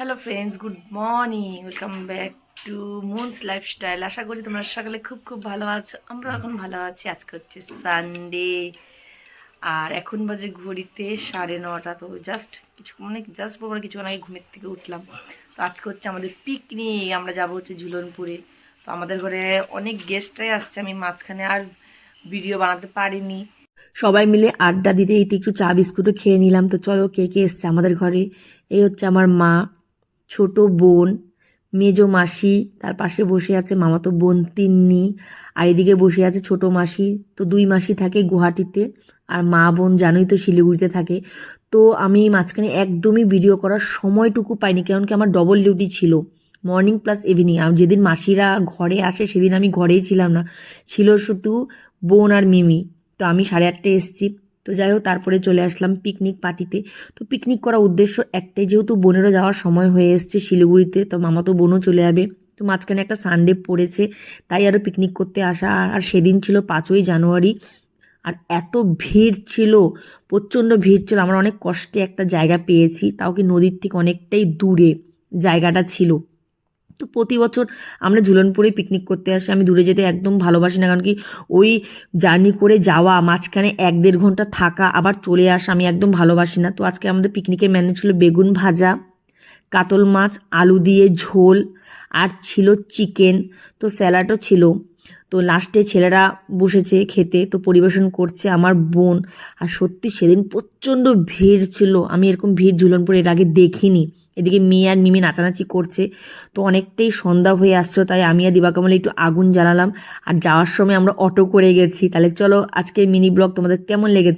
Hello friends good morning welcome back to Moon's lifestyle আশা করছি তোমরা সকালে খুব খুব ভালো আছো। আমরা এখন ভালো আছি। আজকে হচ্ছে সানডে আর এখন বাজে ঘড়িতে সাড়ে নটা। তো জাস্ট কিছু মানে জাস্ট বলব কিছুক্ষণ আগে ঘুমের থেকে উঠলাম। তো আজকে হচ্ছে আমাদের পিকনিক আমরা যাব হচ্ছে ঝুলনপুরে। তো আমাদের ঘরে অনেক গেস্টরাই আসছে। আমি মাঝখানে আর ভিডিও বানাতে পারিনি। সবাই মিলে আড্ডা দিতে দিতে একটু চা, বিস্কুটও খেয়ে নিলাম। তো চলো কে কে এসছে আমাদের ঘরে? এই হচ্ছে আমার মা। ছোট বোন, মেজো মাসি, তার পাশে বসে আছে মামাতো বোন তিন্নি, আর এদিকে বসে আছে ছোট মাসি। তো দুই মাসি থাকে গুয়াহাটিতে, আর মা বোন জানোই তো শিলিগুড়িতে থাকে। তো আমি মাঝখানে একদমই ভিডিও করার সময়টুকু পাইনি কারণ কি আমার ডবল ডিউটি ছিল। মর্নিং প্লাস ইভিনিং আর যেদিন মাসিরা ঘরে আসে সেদিন আমি ঘরেই ছিলাম না। ছিল শুধু বোন আর মিমি। তো আমি সাড়ে আটটায় এসেছি। তো যাই হোক তারপরে চলে আসলাম পিকনিক পার্টিতে তো। পিকনিক করার উদ্দেশ্য একটাই, যেহেতু বোনেরও যাওয়ার সময় হয়ে এসছে শিলিগুড়িতে, তো মামা তো বোনও চলে যাবে। তো মাঝখানে একটা সানডে পড়েছে, তাই আরও পিকনিক করতে আসা। আর- সেদিন ছিল পাঁচই জানুয়ারি। আর এত ভিড় ছিল, প্রচণ্ড ভিড় ছিল, আমরা অনেক কষ্টে একটা জায়গা পেয়েছি, তাও কি নদীর থেকে অনেকটাই দূরে জায়গাটা ছিল। তো প্রতি বছর আমরা ঝুলনপুরে পিকনিক করতে আসি। আমি দূরে যেতে একদম ভালোবাসি না, কারণ কি ওই জার্নি করে যাওয়া, মাঝখানে এক দেড় ঘণ্টা থাকা, আবার চলে আসা আমি একদম ভালোবাসি না। তো আজকে আমাদের পিকনিকের ম্যানেজ ছিল বেগুন ভাজা, কাতল মাছ, আলু দিয়ে ঝোল, আর ছিল চিকেন তো স্যালাডও ছিল। তো লাস্টে ছেলেরা বসেছে খেতে, তো পরিবেশন করছে আমার বোন। আর সত্যি সেদিন প্রচণ্ড ভিড় ছিল। আমি এরকম ভিড় ঝুলনপুর এর আগে দেখিনি। এদিকে মেয়ে আর মিমি নাচানাচি করছে। তো অনেকটাই সন্ধ্যা হয়ে আসছো, তাই আমি আর দিবাকমলে একটু আগুন জ্বালালাম। আর যাওয়ার সময় আমরা অটো করে গেছি। তাহলে চলো আজকের মিনি ব্লগ তোমাদের কেমন লেগেছে?